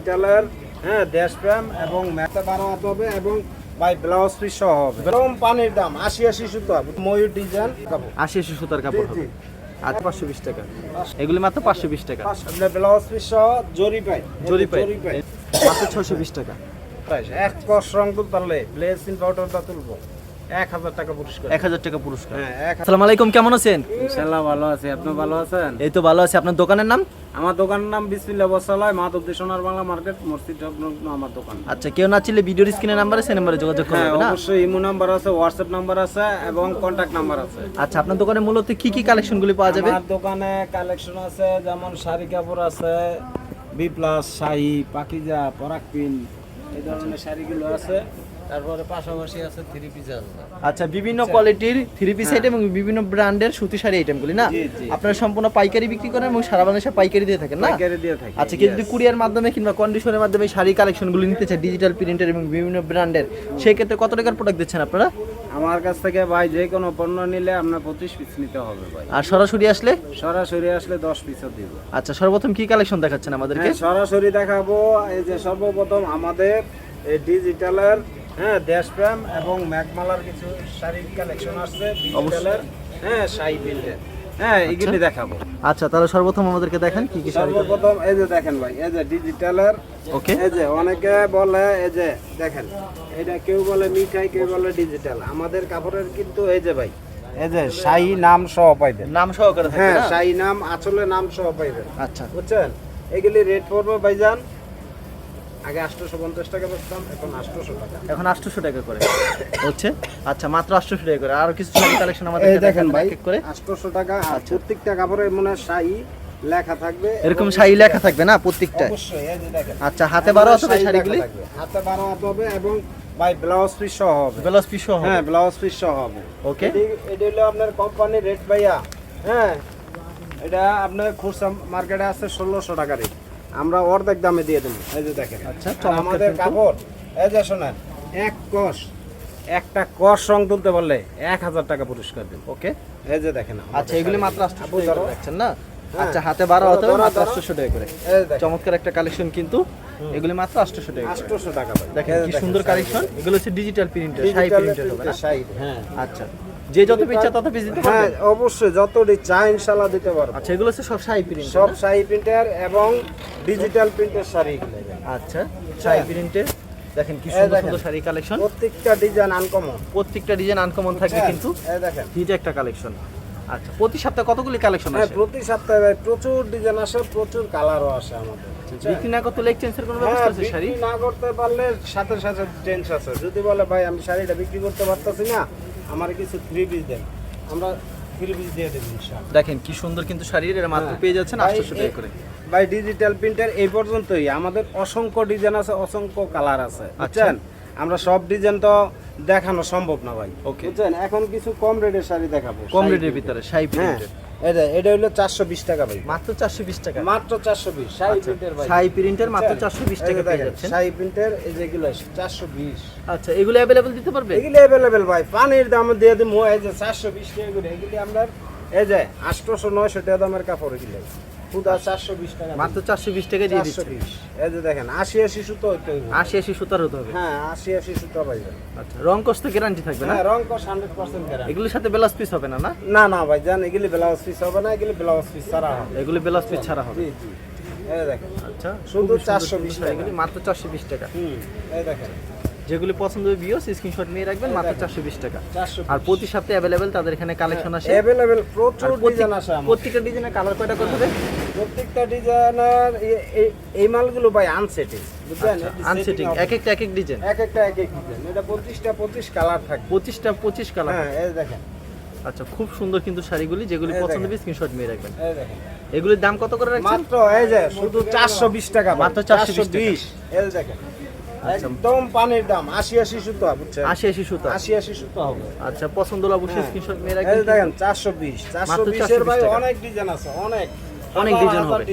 ডিজিটালের হ্যাঁ দেশপ্রেম এবং ম্যাথে বানাতে হবে এবং ভাই ব্লাউজ পিস সহ হবে। এরকম পানির দাম আশি আশি সুতো ময়ূর ডিজাইন আশি আশি সুতার কাপড় হবে। আচ্ছা পাঁচশো বিশ টাকা। এগুলি মাত্র পাঁচশো বিশ টাকা। ব্লাউজ পিস সহ জরি পাই। জরি পাই। মাত্র ছশো বিশ টাকা। এক কস রং তুলতে পারলে ব্লেসিন পাউডারটা তুলবো। এক হাজার টাকা পুরস্কার। এক হাজার টাকা পুরস্কার। হ্যাঁ আসসালামু আলাইকুম কেমন আছেন? ভালো আছে। আপনি ভালো আছেন? এই তো ভালো আছে। আপনার দোকানের নাম? আমার দোকানের নাম বিসমিল্লাহ বসালয় মাধবদী সোনার বাংলা মার্কেট মসজিদ সংলগ্ন আমার দোকান। আচ্ছা কেউ না চিনলে ভিডিওর নাম্বারে সে নাম্বারে যোগাযোগ হ্যাঁ করবে না? অবশ্যই ইমো নাম্বার আছে হোয়াটসঅ্যাপ নাম্বার আছে এবং কন্ট্যাক্ট নাম্বার আছে। আচ্ছা আপনার দোকানে মূলত কি কি কালেকশনগুলি পাওয়া যাবে? আমার দোকানে কালেকশন আছে যেমন শাড়ি কাপড় আছে বি প্লাস শাড়ি পাকিজা পরাকপিন এই ধরনের শাড়িগুলো আছে। তারপরে পাশাপাশি আছে থ্রি পিস আছে। আচ্ছা বিভিন্ন কোয়ালিটির থ্রি পিস আইটেম এবং বিভিন্ন ব্র্যান্ডের সুতি শাড়ি আইটেমগুলি না। আপনারা সম্পূর্ণ পাইকারি বিক্রি করেন এবং সারা বাংলাদেশে পাইকারি দিয়ে থাকেন না? পাইকারি দিয়ে থাকেন আচ্ছা কেউ যদি কুরিয়ার মাধ্যমে কিংবা কন্ডিশনের মাধ্যমে শাড়ি কালেকশনগুলি নিতে চায় ডিজিটাল প্রিন্টের এবং বিভিন্ন ব্র্যান্ডের সেই ক্ষেত্রে কত টাকার প্রোডাক্ট দিচ্ছেন আপনারা? আমার কাছ থেকে ভাই যে কোনো পণ্য নিলে আপনার পঁচিশ পিস নিতে হবে ভাই। আর সরাসরি আসলে? সরাসরি আসলে দশ পিসও দিব। আচ্ছা সর্বপ্রথম কি কালেকশন দেখাচ্ছেন আমাদেরকে? হ্যাঁ সরাসরি দেখাবো এই যে সর্বপ্রথম আমাদের এই ডিজিটালের হ্যাঁ দেশপ্রেম এবং ম্যাকমালার কিছু শাড়ির কালেকশন আসছে ডিজিটালের হ্যাঁ শাড়ি বিল্ডের হ্যাঁ এগুলি দেখাবো। আচ্ছা তাহলে সর্বপ্রথম আমাদেরকে দেখেন কি কি শাড়ি সর্বপ্রথম এই যে দেখেন ভাই এই যে ডিজিটালের ওকে। এই যে অনেকে বলে এই যে দেখেন এটা কেউ বলে মিঠাই কেউ বলে ডিজিটাল। আমাদের কাপড়ের কিন্তু এই যে ভাই এই যে শাহী নাম সহ পাইবেন। নাম সহকারে থাকে হ্যাঁ? শাহী নাম আসলে নাম সহ পাইবেন। আচ্ছা। বুঝছেন? এগুলি রেট পড়বে ভাইজান আগে আটশোশো পঞ্চাশ টাকা বেচতাম এখন আটশোশো টাকা। এখন 800 টাকা করে। হচ্ছে? আচ্ছা মাত্র 800 টাকা করে। আর কিছু শাড়ি কালেকশন আমাদের দেখেন ভাই করে। আটশোশো টাকা আর প্রত্যেকটা কাপড়ে মনে হয় শাড়ি লেখা থাকবে এরকম শাড়ি লেখা থাকবে না প্রত্যেকটায় অবশ্যই এই যে দেখেন। আচ্ছা হাতে বারো শাড়িগুলি? হাতে বারো হাতে হবে এবং ভাই ব্লাউজ পিস সহ হবে। ব্লাউজ পিস সহ হ্যাঁ ব্লাউজ পিস সহ হবে। ওকে এটি- এটি হলো আপনার কোম্পানির রেট ভাইয়া। হ্যাঁ এটা আপনার খুচরা মার্কেটে আছে ষোলোশো টাকা রেট আমরা অর্ধেক দামে দিয়ে দেবো। এই যে দেখেন। আচ্ছা, আমাদের কাপড় এই যে শোনেন এক কষ একটা কষ রং তুলতে পারলে এক হাজার টাকা পুরস্কার দেবো ওকে? এই যে দেখেন আচ্ছা এগুলি মাত্র 800 আপু টাকা ধরো। করে রাখছেন না? হ্যাঁ। আচ্ছা হাতে বারো হতে হবে মাত্র। 800 টাকা করে। চমৎকার একটা কালেকশন কিন্তু। এগুলি মাত্র 800 টাকা আটশোশো টাকা দেখেন কি সুন্দর কালেকশন। এগুলো হচ্ছে ডিজিটাল প্রিন্টের Digital প্রিন্টের হবে না? print হ্যাঁ। আচ্ছা। যে যত ইচ্ছা তত পিস দিতে হ্যাঁ অবশ্যই যতটি চা ইনশাল্লাহ দিতে পারব। আচ্ছা এগুলো হচ্ছে সব শাড়ি প্রিন্ট সব সাই প্রিন্টার এবং ডিজিটাল প্রিন্টের শাড়ি আচ্ছা শাড়ি প্রিন্টের দেখেন কি সুন্দর সুন্দর শাড়ি কালেকশন প্রত্যেকটা ডিজাইন আনকমন প্রত্যেকটা ডিজাইন আনকমন থাকবে কিন্তু এই দেখেন। হিট একটা কালেকশন আচ্ছা প্রতি সপ্তাহে কতগুলি কালেকশন হ্যাঁ আসে? প্রতি সপ্তাহে ভাই প্রচুর ডিজাইন আসে প্রচুর কালারও আসে আমাদের বিক্রি না করতে লেগ চেঞ্জের কোনো হ্যাঁ ব্যবস্থা আছে শাড়ি? না করতে পারলে সাথে সাথে চেঞ্জ আছে। যদি বলে ভাই আমি শাড়িটা বিক্রি করতে পারতেছি না আমার কিছু থ্রি পিস দেন। আমরা দেখেন কি সুন্দর কিন্তু শাড়ির এর মাত্র হ্যাঁ। পেয়ে যাচ্ছেন 800 টাকা করে। ভাই ডিজিটাল প্রিন্টার এই পর্যন্তই। আমাদের অসংখ্য ডিজাইন আছে অসংখ্য কালার আছে বুঝছেন? আমরা সব ডিজাইন তো দেখানো সম্ভব না ভাই ওকে বুঝছেন? এখন কিছু কম রেটের শাড়ি দেখাবো কম রেডের রেটের ভিতরে শাড়ি হ্যাঁ। প্রিন্টের এটা এটা হলো চারশো বিশ টাকা ভাই মাত্র 420 টাকা। মাত্র চারশো বিশ। আচ্ছা, প্রিন্টের ভাই। সাই প্রিন্টের মাত্র চারশো বিশ টাকা পেয়ে যাচ্ছেন। শাড়ি প্রিন্টের এই যেগুলো চারশো বিশ। আচ্ছা এগুলো অ্যাভেলেবেল দিতে পারবে? এগুলো অ্যাভেলেবেল ভাই পানির দাম দিয়ে দিব এই যে চারশো বিশ টাকা করে এগুলি আমরা এই যে আটশোশো নয়শো টাকা দামের কাপড় এগুলো। খুদা চারশো বিশ টাকা মাত্র 420 টাকা দিয়ে চারশো দিচ্ছে বিশ। এই যে দেখেন আশি আশি সুতো 80 80 সুতার হতে হবে। হ্যাঁ আশি আশি সুতো পাইবেন আচ্ছা রং কষ্ট গ্যারান্টি থাকবে না? হ্যাঁ রং কস হান্ড্রেড পার্সেন্ট এগুলোর সাথে ব্লাউজ পিস হবে না না? না না ভাই জান এগুলি ব্লাউজ পিস হবে না এগুলি ব্লাউজ পিস ছাড়া হবে। এগুলো ব্লাউজ পিস ছাড়া হবে। জি জি। এই দেখেন আচ্ছা শুধু 420 সুন্দর টাকা। এগুলি মাত্র 420 টাকা। হুম এই দেখেন। যেগুলি পছন্দ হবে বিও স্ক্রিনশট নিয়ে রাখবেন মাত্র 420 টাকা। চারশো আর প্রতি সপ্তাহে অ্যাভেলেবেল তাদের এখানে কালেকশন আসে। অ্যাভেলেবেল প্রচুর ডিজাইন আসে প্রত্যেকটা ডিজাইনের কালার কয়টা করে হবে প্রত্যেকটা ডিজাইনের এই মালগুলো ভাই আনসেটিং বুঝছেন? এটি আনসেটিং এক একটা এক এক ডিজাইন এক একটা এক এক ডিজাইন এটা পঁচিশটা পঁচিশ কালার থাকবে। পঁচিশটা পঁচিশ কালার হ্যাঁ এই দেখেন। আচ্ছা খুব সুন্দর কিন্তু শাড়িগুলি যেগুলি পছন্দ। হবে স্ক্রিনশট নিয়ে রাখবেন। এই দেখেন। এগুলির দাম কত করে রাখছেন? মাত্র এই যে শুধু চারশো বিশ টাকা ভাই। মাত্র 420 টাকা। 420 এই দেখেন। একদম পানির দাম আশি আশি সুতো বুঝছেন? আশি আশি সুতা। আশি আশি সুতো হবে। আচ্ছা পছন্দ হলে অবশ্যই হ্যাঁ। স্ক্রিনশট রাখবেন। দেখেন চারশো বিশ। চারশো বিশের ভাই অনেক ডিজাইন আছে অনেক। অনেক ডিজাইন হবে।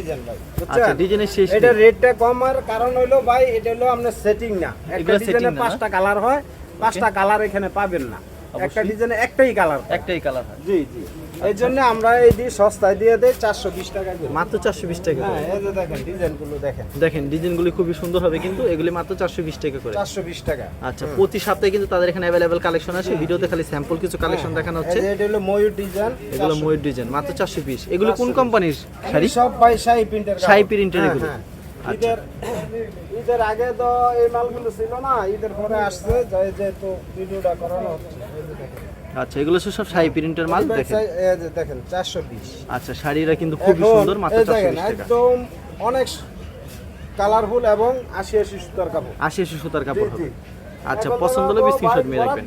আচ্ছা ডিজাইনের শেষ এটা। রেটটা কম আর কারণ হইল ভাই এটা হলো আপনার সেটিং না। একটা ডিজাইনে? পাঁচটা কালার হয় পাঁচটা কালার এখানে পাবেন না। একটা। ডিজাইনে একটাই কালার একটাই কালার হয়। জি জি। এই জন্য আমরা এই দিয়ে সস্তায় দিয়ে দেই চারশো বিশ টাকা করে। মাত্র চারশো বিশ টাকা হ্যাঁ এই যে দেখেন ডিজাইনগুলো দেখেন। দেখেন ডিজাইনগুলি খুবই সুন্দর হবে কিন্তু এগুলি মাত্র চারশো বিশ টাকা করে। চারশো বিশ টাকা। আচ্ছা প্রতি সপ্তাহে কিন্তু তাদের এখানে অ্যাভেলেবেল কালেকশন আছে। ভিডিওতে খালি স্যাম্পল কিছু কালেকশন দেখানো হচ্ছে। এটা হলো ময়ূর ডিজাইন এগুলো ময়ূর ডিজাইন মাত্র চারশো পিস এগুলো কোন কোম্পানির শাড়ি? সব ভাই শাহি প্রিন্টের শাহী প্রিন্টের এগুলো। ঈদের ঈদের আগে তো এই মালগুলো ছিল না ঈদের পরে আসছে যেহেতু ভিডিওটা করানো হচ্ছে। আচ্ছা এগুলো সব শাহী প্রিন্টের মাল? দেখেন। দেখেন চারশো বিশ। আচ্ছা শাড়িরা কিন্তু সুন্দর মাত্র এই টাকা। একদম অনেক কালারফুল এবং আশি আশি সুতার কাপড়। আশি সুতার কাপড় হবে। আচ্ছা পছন্দ হলে স্ক্রিনশট রাখবেন।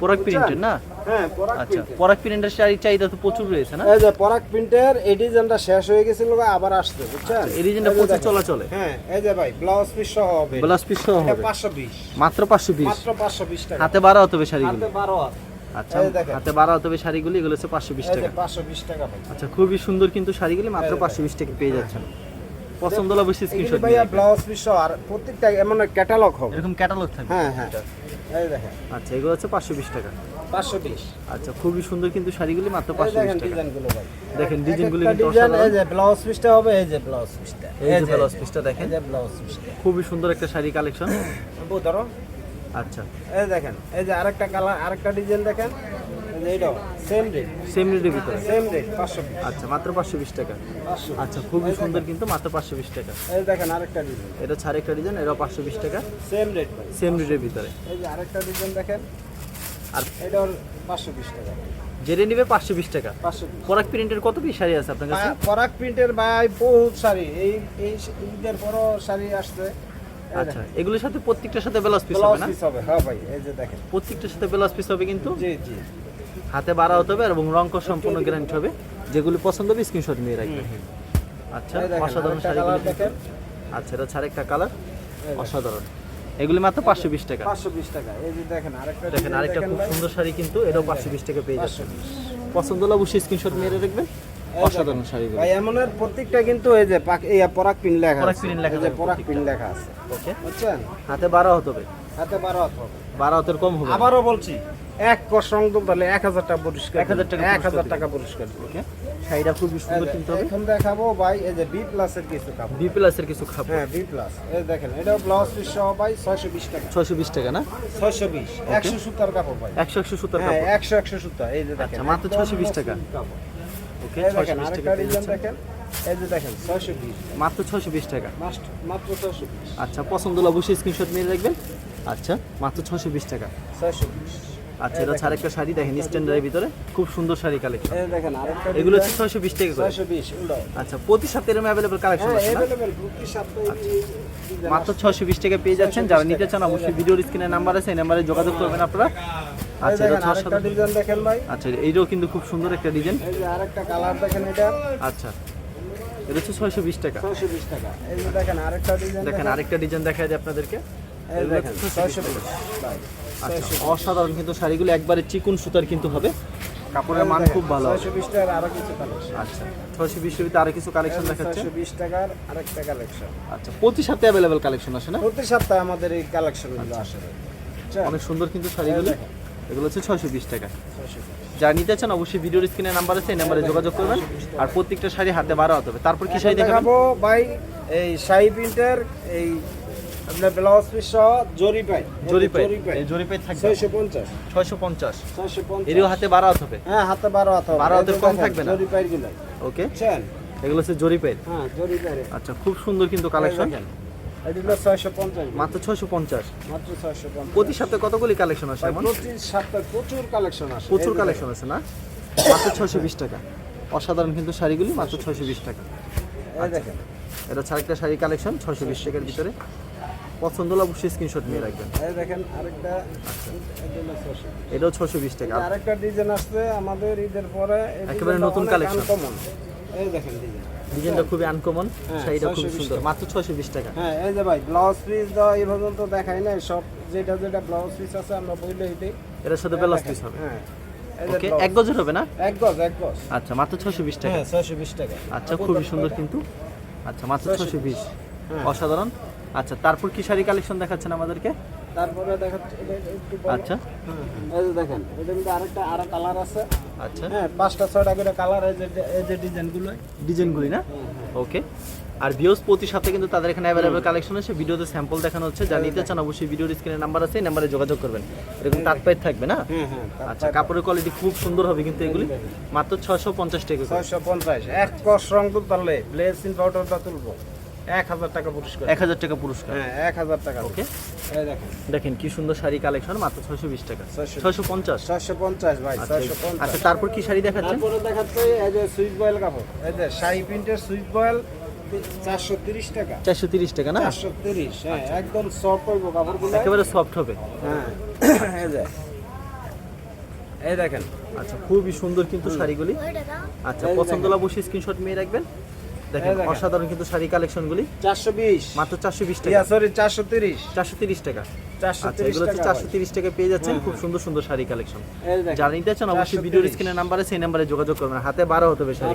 পরাগ প্রিন্টের না? হ্যাঁ আচ্ছা। পরাগ প্রিন্টের শাড়ির চাহিদা তো প্রচুর রয়েছে না? এই যে পরাগ প্রিন্টের এই ডিজাইনটা শেষ হয়ে গেছিল আবার আসছে বুঝছেন? এই ডিজাইনটা প্রচুর। চলাচলে। হ্যাঁ এই যে ভাই ব্লাউজ পিস সহ হবে। ব্লাউজ পিস সহ হবে। পাঁচশো বিশ। মাত্র পাঁচশো বিশ। মাত্র পাঁচশো বিশ টাকা। হাতে বারো হতে হবে শাড়িগুলো। হাতে বারো হাত আচ্ছা এই হাতে বারো হতে হবে শাড়িগুলি এগুলো হচ্ছে পাঁচশো বিশ টাকা। পাঁচশো বিশ টাকা আচ্ছা খুবই সুন্দর কিন্তু শাড়িগুলি মাত্র পাঁচশো বিশ টাকা পেয়ে যাচ্ছেন। পছন্দ হলে অবশ্যই স্ক্রিনশট ভাইয়া ব্লাউজ পিস আর প্রত্যেকটা এমন ক্যাটালগ হবে। এরকম ক্যাটালগ থাকবে? হ্যাঁ হ্যাঁ। এই দেখেন। আচ্ছা এগুলো হচ্ছে পাঁচশো বিশ টাকা। পাঁচশো বিশ। আচ্ছা খুবই সুন্দর কিন্তু শাড়িগুলি মাত্র এই পাঁচশো বিশ দেখেন টাকা। ডিজাইনগুলো ভাই। দেখেন ডিজাইনগুলি কিন্তু ডিজাইন এই যে ব্লাউজ পিসটা হবে এই যে ব্লাউজ পিসটা এই যে ব্লাউজ পিসটা দেখেন। এই যে ব্লাউজ পিসটা খুবই সুন্দর একটা শাড়ি কালেকশন ধরো। আচ্ছা। এই দেখেন এই যে আরেকটা কালার আরেকটা ডিজাইন দেখেন এই এইটাও সেম রেট সেম রেটের ভিতরে? সেম রেট পাঁচশো আচ্ছা মাত্র পাঁচশো বিশ টাকা। আচ্ছা খুবই সুন্দর কিন্তু মাত্র পাঁচশো বিশ টাকা। এই দেখেন আরেকটা ডিজাইন। এটা ছাড় একটা ডিজাইন এটাও পাঁচশো বিশ টাকা। সেম রেট সেম রেটের ভিতরে। এই যে আরেকটা ডিজাইন দেখেন আর এটা পাঁচশো বিশ টাকা। জেনে নিবে পাঁচশো বিশ টাকা। পরাগ প্রিন্টের কত পিস শাড়ি আছে আপনার কাছে? পরাগ প্রিন্টের ভাই বহুত শাড়ি। এই এই ঈদের পরও শাড়ি আসছে। আচ্ছা। এগুলোর সাথে প্রত্যেকটার সাথে ব্লাউজ পিস হবে না? হবে হ্যাঁ ভাই এই যে দেখেন। প্রত্যেকটার সাথে ব্লাউজ পিস হবে কিন্তু? জি জি। হাতে বাড়া হতে হবে এবং রঙ সম্পূর্ণ গ্যারান্টি হবে। যেগুলি পছন্দ হবে স্ক্রিনশট নিয়ে রাখবেন। আচ্ছা অসাধারণ কালার দেখেন। আচ্ছা এটা ছাড় একটা কালার অসাধারণ। এগুলি মাত্র পাঁচশো বিশ টাকা। পাঁচশো বিশ টাকা। এই যে দেখেন আরেকটা দেখেন আরেকটা খুব সুন্দর শাড়ি কিন্তু এটাও পাঁচশো বিশ টাকা পেয়ে যাচ্ছে পছন্দ হলে অবশ্যই স্ক্রিনশট মেরে রাখবেন। অসাধারণ। শাড়িগুলো। ভাই এমনের প্রত্যেকটা কিন্তু এই যে পাক এই পরাগ পিন লেখা আছে। পিন লেখা যে পরাগ পিন লেখা আছে। ওকে। বুঝছেন? হাতে বারো হতে হবে। হাতে বারো হাত হবে। বারো হাতের কম হবে। আবারও বলছি এক কষ রং তাহলে এক হাজার টাকা পুরস্কার 1000 টাকা এক হাজার পুরস্কার টাকা পুরস্কার ওকে। শাড়িটা খুবই সুন্দর কিন্তু হবে। এখন দেখাবো ভাই এই যে বি প্লাসের কিছু কাপড়। বি প্লাসের কিছু খাব হ্যাঁ বি প্লাস এই দেখেন এটা ব্লাউজ পিস সহ ভাই ছয়শো বিশ টাকা। ছয়শো বিশ টাকা না? ছয়শো বিশ। একশো সুতার কাপড় ভাই। একশো একশো সুতার হ্যাঁ কাপড়। একশো একশো সুতা। এই যে দেখেন আচ্ছা, মাত্র একদম 620 টাকা। কাপড়। ওকে দেখেন আরেকটা ডিজাইন দেখেন। এই যে দেখেন ছয়শো বিশ। মাত্র ছয়শো বিশ টাকা। মাত্র ছয়শো বিশ। আচ্ছা পছন্দ হলে অবশ্যই স্ক্রিনশট মেরে রাখবেন। আচ্ছা মাত্র ছয়শো বিশ টাকা। ছয়শো বিশ। আচ্ছা এটা ছাড় একটা শাড়ি দেখেন স্ট্যান্ডার্ডের ভিতরে। খুব সুন্দর শাড়ি কালেকশন এই দেখেন আরেকটা এগুলো হচ্ছে ছয়শো বিশ টাকা করে। ছয়শো বিশ আচ্ছা প্রতি সপ্তাহে এরকম অ্যাভেলেবল কালেকশন আছে না? প্রতি সপ্তাহে মাত্র বিশ টাকা পেয়ে যাচ্ছেন। যারা নিতে চান অবশ্যই ভিডিওর স্ক্রিনে নাম্বার আছে এই নাম্বারে যোগাযোগ করবেন আপনারা। আচ্ছা এটা দেখেন ছশো ডিজাইন দেখেন ভাই। আচ্ছা এইটাও কিন্তু খুব সুন্দর একটা ডিজাইন এই যে আরেকটা কালার দেখেন এটা। আচ্ছা এটা হচ্ছে ছয়শো বিশ টাকা। ছয়শো বিশ টাকা। এই যে দেখেন আরেকটা ডিজাইন দেখেন আরেকটা ডিজাইন দেখা যায় আপনাদেরকে। এই এগুলো দেখেন হচ্ছে ছয়শো 620 বিশ। টাকা। ভাই আচ্ছা অসাধারণ কিন্তু শাড়িগুলো একবারে চিকুন সুতার কিন্তু হবে। কাপড়ের মান খুব ভালো। হবে। ছয়শো বিশ টাকার আরও কিছু কালেকশন আচ্ছা ছয়শো বিশ আরও কিছু কালেকশন দেখাচ্ছে। ছয়শো বিশ টাকার আরেকটা কালেকশন আচ্ছা প্রতি সপ্তাহে অ্যাভেলেবেল কালেকশন আসে না? প্রতি সপ্তাহে আমাদের এই কালেকশনগুলো আসে। অনেক সুন্দর কিন্তু শাড়িগুলো। এগুলো হচ্ছে ছয়শো বিশ টাকা। যা নিতে চান অবশ্যই ভিডিওর স্ক্রিনে নাম্বার আছে এই নাম্বারে যোগাযোগ করবেন। আর প্রত্যেকটা শাড়ি হাতে বারো হতে হবে। তারপর কি শাড়ি দেখাবো ভাই এই শাহি প্রিন্টের এই আপনার ব্লাউজ পিস সহ জরি পাই। জরি পাই। পাই। এই জরি পাই থাকবে। ছয়শো পঞ্চাশ। ছয়শো পঞ্চাশ। ছয়শো পঞ্চাশ। এরও হাতে বারো হতে হবে? হ্যাঁ হাতে বারো হাতে হবে। বারো হাতের এই যে কম থাকবে না? জরি পাইরগুলো ওকে। বুঝছেন? এগুলো হচ্ছে জরি পাই হ্যাঁ জরি পাইরে আচ্ছা খুব সুন্দর কিন্তু কালেকশন মাত্র ছয়শো পঞ্চাশ। মাত্র ছয়শো পঞ্চাশ। প্রতি সপ্তাহে কতগুলি কালেকশন আসে প্রতি সপ্তাহে প্রচুর কালেকশন আসে। প্রচুর কালেকশন আছে না? মাত্র ছয়শো বিশ টাকা। অসাধারণ কিন্তু শাড়িগুলি মাত্র ছয়শো বিশ। টাকা। দেখেন, এটা ছাড়া একটা শাড়ি কালেকশন ছয়শো বিশ টাকার ভিতরে। পছন্দ হলে অবশ্যই স্ক্রিনশট নিয়ে রাখবেন। দেখেন আরেকটা এটাও ছয়শো বিশ টাকা। আরেকটা ডিজাইন আসছে আমাদের ঈদের পরে। একেবারে নতুন collection। এই দেখেন ডিজাইন ডিজাইনটা খুবই আনকমন হ্যাঁ, শাড়িটা খুব সুন্দর। মাত্র ছয়শো বিশ টাকা। হ্যাঁ এই যে ভাই ব্লাউজ পিস দেওয়া এই পর্যন্ত দেখাই নাই সব যেটা যেটা ব্লাউজ পিস আছে আমরা বইলে এটাই এটার সাথে ব্লাউজ পিস হবে। হ্যাঁ ওকে এক গজের হবে না? এক গজ এক গজ। আচ্ছা মাত্র ছয়শো বিশ টাকা। হ্যাঁ ছয়শো বিশ টাকা। আচ্ছা খুবই সুন্দর কিন্তু। আচ্ছা মাত্র 620 ছয়শো বিশ। হ্যাঁ। অসাধারণ। আচ্ছা তারপর কি শাড়ি কালেকশন দেখাচ্ছেন আমাদেরকে? তারপরে দেখেন আচ্ছা। এই যে দেখেন এটা কিন্তু আরেকটা আরও কালার আছে। আচ্ছা। হ্যাঁ পাঁচটা ছয়টা করে কালার এই যে এই যে ডিজাইনগুলো ডিজাইনগুলি না? ওকে আর ভিউস প্রতি সপ্তাহে কিন্তু তাদের এখানে অ্যাভেলেবল কালেকশন আছে। ভিডিওতে স্যাম্পল দেখানো হচ্ছে। যা নিতে চান অবশ্যই ভিডিওর স্ক্রিনে নাম্বার আছে এই নাম্বারে যোগাযোগ করবেন। এরকম তাঁত পাইট থাকবে না? আচ্ছা কাপড়ের কোয়ালিটি খুব সুন্দর হবে কিন্তু এগুলি। মাত্র ছশো পঞ্চাশ টাকা। ছয়শো পঞ্চাশ। এক কষ রং তুলতে পারলে ব্লেসিন পাউডারটা তুলবো। এক হাজার টাকা পুরস্কার। এক হাজার টাকা পুরস্কার। হ্যাঁ এক হাজার টাকা। ওকে। দেখেন। দেখেন কি সুন্দর শাড়ি কালেকশন মাত্র ছয়শো বিশ টাকা। 620 ছয়শো পঞ্চাশ। ছয়শো পঞ্চাশ ভাই আচ্ছা ছয়শো পঞ্চাশ। আচ্ছা তারপর কি শাড়ি তারপরে দেখাচ্ছে এই যে সুইচ বয়েল কাপড়। এই যে শাড়ি প্রিন্টের সুইচ বয়েল চারশো তিরিশ টাকা। চারশো তিরিশ টাকা না? চারশো তিরিশ হ্যাঁ একদম সফট হইব কাপড়গুলো। একেবারে সফট হবে। হ্যাঁ এই যে। এই দেখেন। আচ্ছা খুবই সুন্দর কিন্তু শাড়িগুলি। আচ্ছা পছন্দ হলে অবশ্যই স্ক্রিনশট নিয়ে রাখবেন। দেখেন অসাধারণ কিন্তু শাড়ি কালেকশনগুলি। মাত্র টাকা। সরি পেয়ে যাচ্ছেন। খুব সুন্দর সুন্দর শাড়ি কালেকশন। এই দেখেন যারা নিতে চান অবশ্যই ভিডিওর 430 স্ক্রিনের নাম্বারে সেই নাম্বারে যোগাযোগ করবেন। হাতে বারো হতে হবে শাড়ি।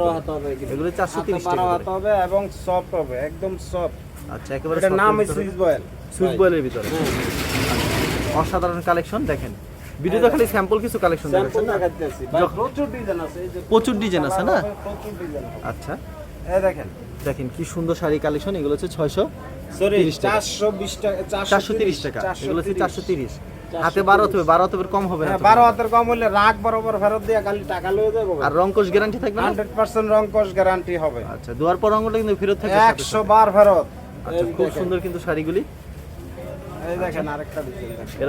এগুলো চারশো তিরিশ টাকা হবে এবং সফট হবে একদম সফট আচ্ছা একেবারে এটার নাম সুইচ ভিতরে। বয়েল সুইচ বয়েলের ভিতরে। অসাধারণ কালেকশন দেখেন। ভিডিওতে খালি স্যাম্পল কিছু কালেকশন দেখাচ্ছেন প্রচুর ডিজাইন আছে প্রচুর ডিজাইন আছে না? আচ্ছা। দেখেন দেখেন কি সুন্দর শাড়ি কালেকশন এগুলো হচ্ছে ছয়শো সরি 30 টাকা। চারশো তিরিশ টাকা এগুলো হচ্ছে চারশো তিরিশ। হাতে বারো হবে বারো হতে হবে কম হবে না হ্যাঁ বারো হাতের কম হলে রাগ বরাবর ফেরত দিয়ে খালি টাকা লয়ে যাব আর রংকশ গ্যারান্টি থাকবে হান্ড্রেড পার্সেন্ট গ্যারান্টি হবে। আচ্ছা দুয়ার পর রঙটা কিন্তু ফেরত থাকবে একশো বার ফেরত। আচ্ছা খুব সুন্দর কিন্তু শাড়িগুলি।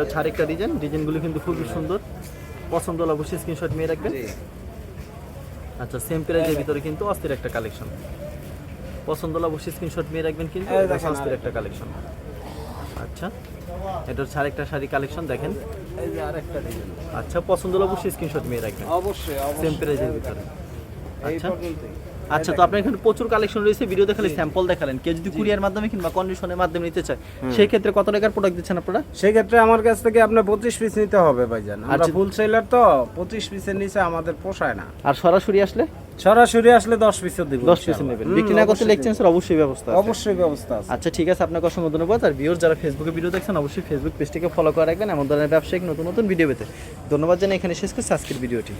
হচ্ছে আরেকটা ডিজাইন ডিজাইনগুলি কিন্তু খুবই সুন্দর। পছন্দ হলে অবশ্যই স্ক্রিনশট নিয়ে রাখবেন। আচ্ছা সেম প্রাইজের ভিতরে কিন্তু অস্থির একটা কালেকশন পছন্দ হলে অবশ্যই স্ক্রিনশট নিয়ে রাখবেন কিন্তু এই অস্থির একটা কালেকশন আচ্ছা এটার হচ্ছে একটা শাড়ি কালেকশন দেখেন। এই যে আরেকটা ডিজাইন আচ্ছা পছন্দ হলে অবশ্যই স্ক্রিনশট নিয়ে রাখবেন। অবশ্যই সেম প্রাইজের ভিতরে। আচ্ছা। আচ্ছা তো আপনার এখানে প্রচুর কালেকশন রয়েছে ভিডিও খালি স্যাম্পল দেখালেন। কেউ যদি কুরিয়ার মাধ্যমে কিংবা কন্ডিশনের মাধ্যমে নিতে চায় সেই ক্ষেত্রে কত টাকার প্রোডাক্ট দিচ্ছেন আপনারা? সেই ক্ষেত্রে আমার কাছ থেকে আপনার পঁচিশ পিস নিতে হবে ভাইজান। আমরা আচ্ছা। ফুল সেলার তো পঁচিশ পিসের নিচে আমাদের পোষায় না। আর সরাসরি আসলে? সরাসরি আসলে দশ পিসও দিব দশ পিসে নেবেন। বিক্রি না করতে অবশ্যই ব্যবস্থা আছে। অবশ্যই ব্যবস্থা আছে। আচ্ছা ঠিক আছে আপনাকে অসংখ্য ধন্যবাদ। আর যারা ফেসবুকে ভিডিও দেখছেন অবশ্যই ফেসবুক পেজটিকে ফলো করে রাখবেন। এমন ধরনের ব্যবসায়িক নতুন নতুন ভিডিও পেতে। ধন্যবাদ জানাই এখানে শেষ করছি আজকের ভিডিওটি